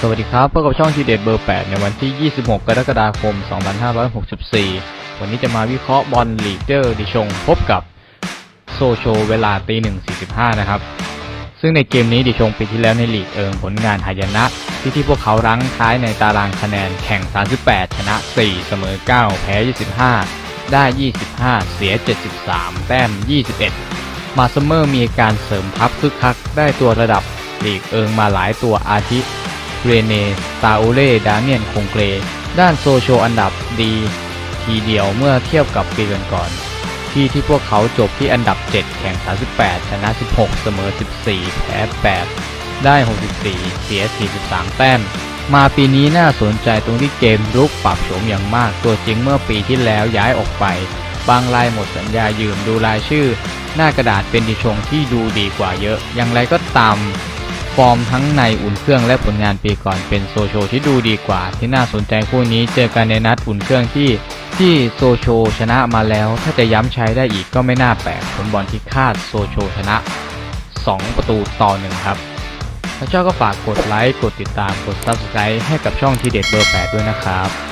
สวัสดีครับพบกับช่องทีเด็ดเบอร์ 8 ในวันที่ 26 กรกฎาคม 2564 วันนี้จะมาวิเคราะห์บอลลีเดอร์ดิชง พบกับโซโชเวลาตี1.45 นะครับ ซึ่งในเกมนี้ดิชงปีที่แล้วในลีกเอิงผลงานหายนะ ที่ที่พวกเขารั้งท้ายในตารางคะแนนแข่ง 38 ชนะ 4 เสมอ 9 แพ้ 25 ได้ 25 เสีย 73 แต้ม 21 มาซัมเมอร์มีการเสริมทัพคึกคัก ได้ตัวระดับลีกเอิงมาหลายตัวอาทิ เรเนตาโอเล่ ดาเมียน คงเกร ด้านโซโชอันดับดี ทีเดียวเมื่อเทียบกับปีก่อนๆที่ที่พวกเขาจบที่อันดับ 7 แข่ง 38 ชนะ 16 เสมอ 14 แพ้ 8 ได้ 64 เสีย 43 แต้ม มาปีนี้น่าสนใจตรงที่เกมรุกปรับโฉมอย่างมาก ตัวจริงเมื่อปีที่แล้วย้ายออกไป บางรายหมดสัญญายืมดูรายชื่อ หน้ากระดาษเป็นดิชงที่ดูดีกว่าเยอะ อย่างไรก็ตาม ฟอร์มทั้งในอุ่นเครื่องและผลงานปีก่อนเป็นโซโชที่ดูดีกว่า ที่น่าสนใจคู่นี้เจอกันในนัดอุ่นเครื่องที่ที่โซโชชนะมาแล้ว ถ้าจะย้ำใช้ได้อีกก็ไม่น่าแปลกผลบอลที่คาดโซโชชนะ 2 ประตูต่อหนึ่งครับ ถ้าชอบก็ฝากกดไลค์ กดติดตาม กด Subscribe ให้กับช่องทีเด็ดเบอร์ 8 ด้วยนะครับ